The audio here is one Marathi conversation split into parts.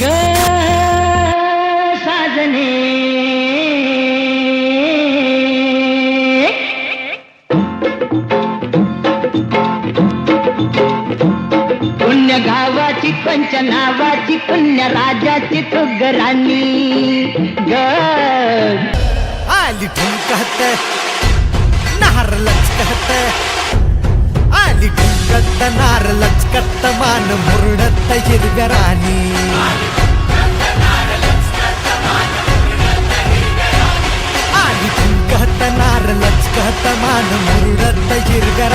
ग साजने. पुण्य गावाची पंच नावाची पुण्य राजाची तुगराणी ग. आली ठुमकत नार लचकत. आली ठुमकत नार लचकत. मान मुरडत. हिरव्या राणी. लचकत मान मुरडत हिरव्या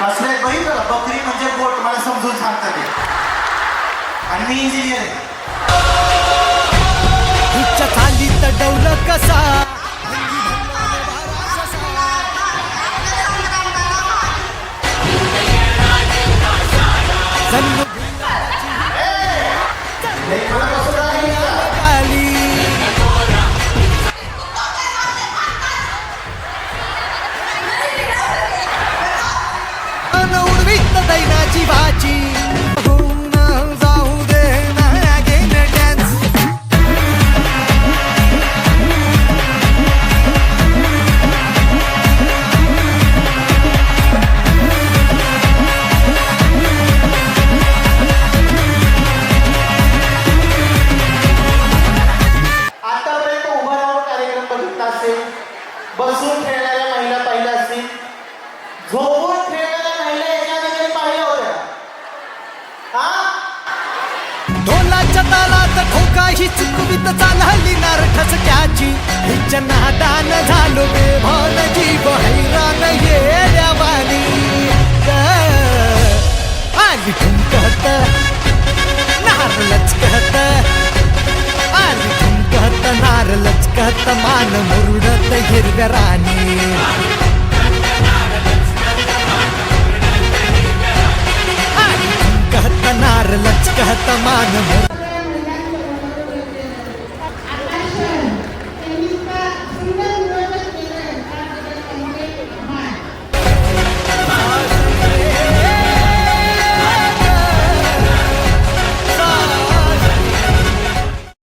कसलं बघितलं बकरी म्हणजे गोट मला समजून सांगतात ते. आणि मी इंजिनियर आहे. हिच्या चालीत डौल कसा? बसून खेळणाऱ्या महिला पाहिल्या असतील. झोपून खेळणाऱ्या महिला याच्या आधी पाहिल्या होत्या. हा? ढोलाच्या तालात खोका ही चुकवीत चालली नार ठसक्याची. हिच्या नादान झालो बेभान जीव हैरान येड्यावानी नार लचकत मान मुरडत हिरव्या राणी आली